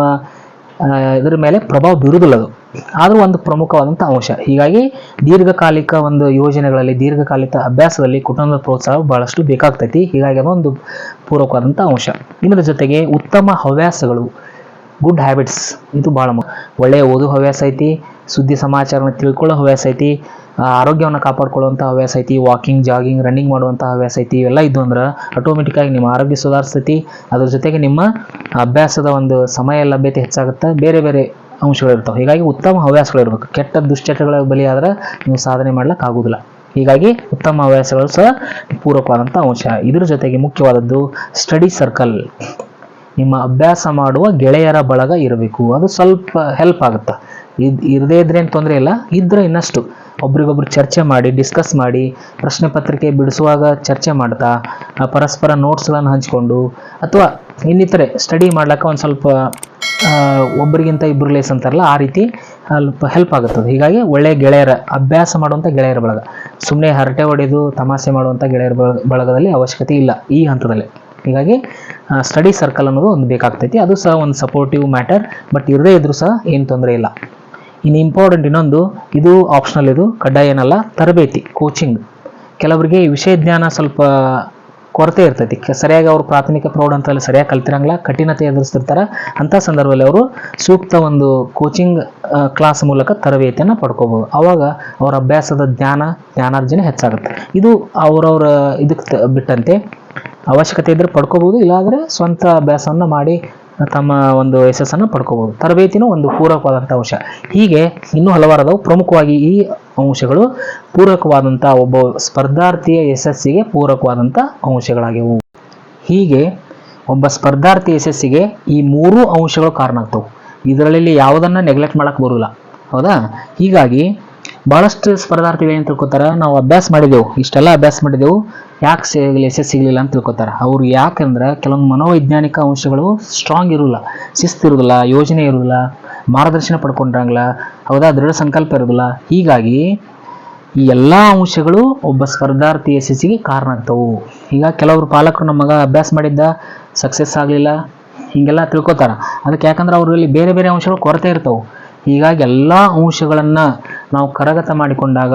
ಇದ್ರ ಮೇಲೆ ಪ್ರಭಾವ ಬೀರುವುದಿಲ್ಲ ಅದು. ಆದರೂ ಒಂದು ಪ್ರಮುಖವಾದಂಥ ಅಂಶ. ಹೀಗಾಗಿ ದೀರ್ಘಕಾಲಿಕ ಒಂದು ಯೋಜನೆಗಳಲ್ಲಿ, ದೀರ್ಘಕಾಲಿಕ ಅಭ್ಯಾಸದಲ್ಲಿ ಕುಟುಂಬದ ಪ್ರೋತ್ಸಾಹ ಬಹಳಷ್ಟು ಬೇಕಾಗ್ತೈತಿ. ಹೀಗಾಗಿ ಅದೊಂದು ಪೂರಕವಾದಂಥ ಅಂಶ. ಇದರ ಜೊತೆಗೆ ಉತ್ತಮ ಹವ್ಯಾಸಗಳು ಗುಡ್ ಹ್ಯಾಬಿಟ್ಸ್ ಇದು ಭಾಳ ಒಳ್ಳೆಯ ಓದು ಹವ್ಯಾಸ ಐತಿ, ಸುದ್ದಿ ಸಮಾಚಾರನ ತಿಳ್ಕೊಳ್ಳೋ ಹವ್ಯಾಸ ಐತಿ ಆರೋಗ್ಯವನ್ನು ಕಾಪಾಡ್ಕೊಳ್ಳುವಂಥ ಹವ್ಯಾಸ ಐತಿ ವಾಕಿಂಗ್ ಜಾಗಿಂಗ್ ರನ್ನಿಂಗ್ ಮಾಡುವಂಥ ಹವ್ಯಾಸ ಐತಿ, ಇವೆಲ್ಲ ಇದ್ದು ಅಂದ್ರೆ ಆಟೋಮೆಟಿಕ್ಕಾಗಿ ನಿಮ್ಮ ಆರೋಗ್ಯ ಸುಧಾರಿಸ್ತೈತಿ. ಅದ್ರ ಜೊತೆಗೆ ನಿಮ್ಮ ಅಭ್ಯಾಸದ ಒಂದು ಸಮಯ ಲಭ್ಯತೆ ಹೆಚ್ಚಾಗುತ್ತೆ. ಬೇರೆ ಬೇರೆ ಅಂಶಗಳು ಇರ್ತಾವೆ. ಹೀಗಾಗಿ ಉತ್ತಮ ಹವ್ಯಾಸಗಳು ಇರಬೇಕು. ಕೆಟ್ಟ ದುಶ್ಚಟಗಳ ಬಲಿಯಾದ್ರೆ ನೀವು ಸಾಧನೆ ಮಾಡ್ಲಿಕ್ಕೆ ಆಗೋದಿಲ್ಲ. ಹೀಗಾಗಿ ಉತ್ತಮ ಹವ್ಯಾಸಗಳು ಸಹ ಪೂರಕವಾದಂಥ ಅಂಶ. ಇದ್ರ ಜೊತೆಗೆ ಮುಖ್ಯವಾದದ್ದು ಸ್ಟಡಿ ಸರ್ಕಲ್ ನಿಮ್ಮ ಅಭ್ಯಾಸ ಮಾಡುವ ಗೆಳೆಯರ ಬಳಗ ಇರಬೇಕು. ಅದು ಸ್ವಲ್ಪ ಹೆಲ್ಪ್ ಆಗುತ್ತೆ. ಇದ್ ಇರದೇ ಇದ್ರೆ ಏನು ತೊಂದರೆ ಇಲ್ಲ. ಇದ್ದರೆ ಇನ್ನಷ್ಟು. ಒಬ್ರಿಗೊಬ್ರು ಚರ್ಚೆ ಮಾಡಿ ಡಿಸ್ಕಸ್ ಮಾಡಿ, ಪ್ರಶ್ನೆ ಪತ್ರಿಕೆ ಬಿಡಿಸುವಾಗ ಚರ್ಚೆ ಮಾಡ್ತಾ ಪರಸ್ಪರ ನೋಟ್ಸ್ಗಳನ್ನು ಹಂಚಿಕೊಂಡು, ಅಥವಾ ಇನ್ನಿತರೆ ಸ್ಟಡಿ ಮಾಡ್ಲಿಕ್ಕೆ ಒಂದು ಸ್ವಲ್ಪ ಒಬ್ಬರಿಗಿಂತ ಇಬ್ಬರು ಲೇಸ್ ಅಂತಾರಲ್ಲ, ಆ ರೀತಿ ಸ್ವಲ್ಪ ಹೆಲ್ಪ್ ಆಗುತ್ತದೆ. ಹೀಗಾಗಿ ಒಳ್ಳೆಯ ಗೆಳೆಯರ ಅಭ್ಯಾಸ ಮಾಡುವಂಥ ಗೆಳೆಯರ ಬಳಗ. ಸುಮ್ಮನೆ ಹರಟೆ ಹೊಡೆದು ತಮಾಷೆ ಮಾಡುವಂಥ ಗೆಳೆಯರ ಬಳಗ, ಬಳಗದಲ್ಲಿ ಅವಶ್ಯಕತೆ ಇಲ್ಲ ಈ ಹಂತದಲ್ಲಿ. ಹೀಗಾಗಿ ಸ್ಟಡಿ ಸರ್ಕಲ್ ಅನ್ನೋದು ಒಂದು ಬೇಕಾಗ್ತೈತಿ. ಅದು ಸಹ ಒಂದು ಸಪೋರ್ಟಿವ್ ಮ್ಯಾಟರ್ ಬಟ್ ಇರದೇ ಇದ್ರೂ ಸಹ ಏನು ತೊಂದರೆ ಇಲ್ಲ. ಇನ್ನು ಇಂಪಾರ್ಟೆಂಟ್ ಇನ್ನೊಂದು, ಇದು ಆಪ್ಷನಲ್ ಇದು, ಕಡ್ಡಾಯ ಏನಲ್ಲ, ತರಬೇತಿ ಕೋಚಿಂಗ್ ಕೆಲವರಿಗೆ ವಿಷಯ ಜ್ಞಾನ ಸ್ವಲ್ಪ ಕೊರತೆ ಇರ್ತೈತಿ. ಸರಿಯಾಗಿ ಅವರು ಪ್ರಾಥಮಿಕ ಪ್ರೌಢ ಹಂತದಲ್ಲಿ ಸರಿಯಾಗಿ ಕಲ್ತಿರಂಗಿಲ್ಲ, ಕಠಿಣತೆ ಎದುರಿಸ್ತಿರ್ತಾರೆ. ಅಂಥ ಸಂದರ್ಭದಲ್ಲಿ ಅವರು ಸೂಕ್ತ ಒಂದು ಕೋಚಿಂಗ್ ಕ್ಲಾಸ್ ಮೂಲಕ ತರಬೇತಿಯನ್ನು ಪಡ್ಕೋಬೋದು. ಆವಾಗ ಅವರ ಅಭ್ಯಾಸದ ಜ್ಞಾನ, ಜ್ಞಾನಾರ್ಜನೆ ಹೆಚ್ಚಾಗುತ್ತೆ. ಇದು ಅವರವರ ಇದಕ್ಕೆ ಬಿಟ್ಟಂತೆ ಅವಶ್ಯಕತೆ ಇದ್ದರೆ ಪಡ್ಕೋಬೋದು, ಇಲ್ಲಾಂದರೆ ಸ್ವಂತ ಅಭ್ಯಾಸವನ್ನು ಮಾಡಿ ತಮ್ಮ ಒಂದು ಯಶಸ್ಸನ್ನು ಪಡ್ಕೋಬಹುದು ತರಬೇತಿನೂ ಒಂದು ಪೂರಕವಾದಂಥ ಅಂಶ. ಹೀಗೆ ಇನ್ನೂ ಹಲವಾರದವು. ಪ್ರಮುಖವಾಗಿ ಈ ಅಂಶಗಳು ಪೂರಕವಾದಂಥ ಒಬ್ಬ ಸ್ಪರ್ಧಾರ್ಥಿಯ ಯಶಸ್ಸಿಗೆ ಪೂರಕವಾದಂಥ ಅಂಶಗಳಾಗಿವು. ಹೀಗೆ ಒಬ್ಬ ಸ್ಪರ್ಧಾರ್ಥಿ ಯಶಸ್ಸಿಗೆ ಈ ಮೂರೂ ಅಂಶಗಳು ಕಾರಣ ಆಗ್ತವೆ. ಇದರಲ್ಲಿ ಯಾವುದನ್ನು ನೆಗ್ಲೆಕ್ಟ್ ಮಾಡಕ್ಕೆ ಬರೋಲ್ಲ ಹೌದಾ? ಹೀಗಾಗಿ ಭಾಳಷ್ಟು ಸ್ಪರ್ಧಾರ್ಥಿಗಳು ಏನು ತಿಳ್ಕೊತಾರೆ? ನಾವು ಅಭ್ಯಾಸ ಮಾಡಿದೆವು. ಇಷ್ಟೆಲ್ಲ ಅಭ್ಯಾಸ ಮಾಡಿದೆವು. ಯಾಕೆ ಸಿಗಲಿ ಯಶಸ್ಸು ಸಿಗಲಿಲ್ಲ ಅಂತ ತಿಳ್ಕೊತಾರೆ. ಅವ್ರು ಯಾಕಂದ್ರೆ ಕೆಲವೊಂದು ಮನೋವೈಜ್ಞಾನಿಕ ಅಂಶಗಳು ಸ್ಟ್ರಾಂಗ್ ಇರೋಲ್ಲ ಶಿಸ್ತು ಇರೋದಿಲ್ಲ ಯೋಜನೆ ಇರೋದಿಲ್ಲ ಮಾರ್ಗದರ್ಶನ ಪಡ್ಕೊಂಡಿರಂಗಿಲ್ಲ, ಹೌದಾ? ದೃಢ ಸಂಕಲ್ಪ ಇರೋದಿಲ್ಲ ಹೀಗಾಗಿ ಈ ಎಲ್ಲ ಅಂಶಗಳು ಒಬ್ಬ ಸ್ಪರ್ಧಾರ್ಥಿ ಯಶಸ್ಸಿಗೆ ಕಾರಣ ಆಗ್ತವು. ಈಗ ಕೆಲವರು ಪಾಲಕರು ನಮ್ಮ ಅಭ್ಯಾಸ ಮಾಡಿದ್ದ ಸಕ್ಸಸ್ ಆಗಲಿಲ್ಲ, ಹೀಗೆಲ್ಲ ತಿಳ್ಕೊತಾರ. ಅದಕ್ಕೆ ಯಾಕಂದ್ರೆ ಅವರಲ್ಲಿ ಬೇರೆ ಬೇರೆ ಅಂಶಗಳು ಕೊರತೆ ಇರ್ತವೆ. ಹೀಗಾಗಿ ಎಲ್ಲ ಅಂಶಗಳನ್ನು ನಾವು ಕರಗತ ಮಾಡಿಕೊಂಡಾಗ,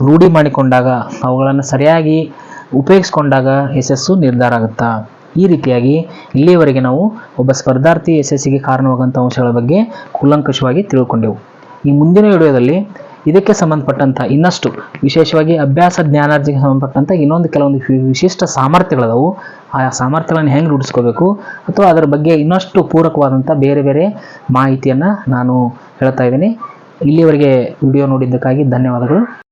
ರೂಢಿ ಮಾಡಿಕೊಂಡಾಗ, ಅವುಗಳನ್ನು ಸರಿಯಾಗಿ ಉಪಯೋಗಿಸ್ಕೊಂಡಾಗ ಯಶಸ್ಸು ನಿರ್ಧಾರ ಆಗುತ್ತಾ? ಈ ರೀತಿಯಾಗಿ ಇಲ್ಲಿಯವರೆಗೆ ನಾವು ಒಬ್ಬ ಸ್ಪರ್ಧಾರ್ಥಿ ಯಶಸ್ಸಿಗೆ ಕಾರಣವಾಗುವಂಥ ಅಂಶಗಳ ಬಗ್ಗೆ ಕೂಲಂಕಷವಾಗಿ ತಿಳ್ಕೊಂಡೆವು. ಈ ಮುಂದಿನ ವಿಡಿಯೋದಲ್ಲಿ ಇದಕ್ಕೆ ಸಂಬಂಧಪಟ್ಟಂಥ ಇನ್ನಷ್ಟು ವಿಶೇಷವಾಗಿ ಅಭ್ಯಾಸ ಜ್ಞಾನಾರ್ಜನೆಗೆ ಸಂಬಂಧಪಟ್ಟಂಥ ಇನ್ನೊಂದು ಕೆಲವೊಂದು ವಿಶಿಷ್ಟ ಸಾಮರ್ಥ್ಯಗಳದವು. ಆ ಸಾಮರ್ಥ್ಯಗಳನ್ನು ಹೆಂಗೆ ರೂಢಿಸ್ಕೋಬೇಕು? ಅಥವಾ ಅದರ ಬಗ್ಗೆ ಇನ್ನಷ್ಟು ಪೂರಕವಾದಂಥ ಬೇರೆ ಬೇರೆ ಮಾಹಿತಿಯನ್ನು ನಾನು ಹೇಳ್ತಾ ಇದ್ದೀನಿ. ಇಲ್ಲಿವರೆಗೆ ವಿಡಿಯೋ ನೋಡಿದ್ದಕ್ಕಾಗಿ ಧನ್ಯವಾದಗಳು.